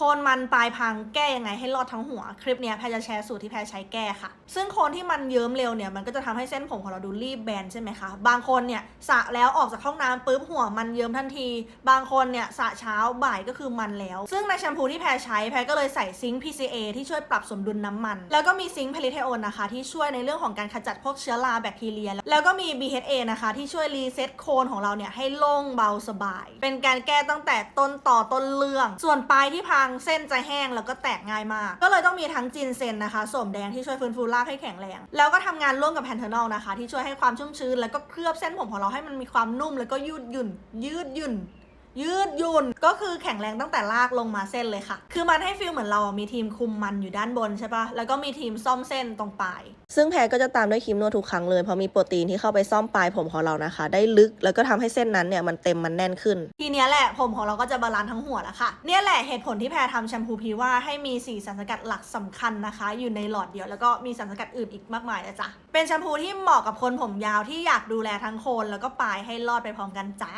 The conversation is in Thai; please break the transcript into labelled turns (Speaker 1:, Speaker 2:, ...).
Speaker 1: โคนมันปลายพังแก้ยังไงให้รอดทั้งหัว คลิปนี้แพรจะแชร์สูตรที่แพรใช้แก้ค่ะ ซึ่งโคนที่มันเยิ้มเร็วเนี่ยมันก็จะทำให้เส้นผมของเราดูรีบแบนใช่ไหมคะบางคนเนี่ยสระแล้วออกจากห้องน้ำปุ๊บหัวมันเยิ้มทันที บางคนเนี่ยสระเช้าบ่ายก็คือมันแล้ว ซึ่งในแชมพูที่แพรใช้แพรก็เลยใส่ซิงค์ PCA ที่ช่วยปรับสมดุลน้ำมัน แล้วก็มีซิงค์เพลิเทโอนนะคะ ที่ช่วยในเรื่องของการขจัดพวกเชื้อราแบคทีเรีย แล้วก็มี BHA นะคะที่ช่วยรีเซ็ตโคนของเราเนี่ยให้โล่งเบาสบาย เป็นการแก้ตั้งแต่ต้นต่อต้นเรื่อง ส่วนปลายที่พังเส้นจะแห้งแล้วก็แตกง่ายมาก ก็เลยต้องมีทั้งจินเซนนะคะสมแดงที่ช่วยฟื้นฟูรากให้แข็งแรง แล้วก็ทำงานร่วมกับแพนเทนอลนะคะ ที่ช่วยให้ความชุ่มชื้น แล้วก็เคลือบเส้นผมของเราให้มันมีความนุ่ม แล้วก็ยืดหยุ่นยืดหยุ่น ยืดหยุ่น ก็คือแข็งแรงตั้งแต่ลากลงมาเส้นเลยค่ะ คือมันให้ฟีลเหมือนเรามีทีมคุมมันอยู่ด้านบนใช่ปะแล้วก็มีทีมซ่อมเส้นตรงปลาย
Speaker 2: ซึ่งแพรก็จะตามด้วยครีมนวดทุกครั้งเลย เพราะมีโปรตีนที่เข้าไปซ่อมปลายผมของเรานะคะ ได้ลึกแล้วก็ทำให้เส้นนั้นเนี่ยมันเต็มมันแน่นขึ้น
Speaker 1: ทีเนี้ยแหละผมของเราก็จะบาลานซ์ทั้งหัวแล้วค่ะ เนี่ยแหละเหตุผลที่แพรทำแชมพูพีว่าให้มี4สารสกัดหลักสำคัญนะคะ อยู่ในหลอดเดียวแล้วก็มีสารสกัดอื่นอีกมากมายนะจ๊ะเป็นแชมพูที่เหมาะกับคนผมยาวที่อยากดูแลทั้งโคนแล้วก็ปลายให้รอดไปพร้อมกันจ้า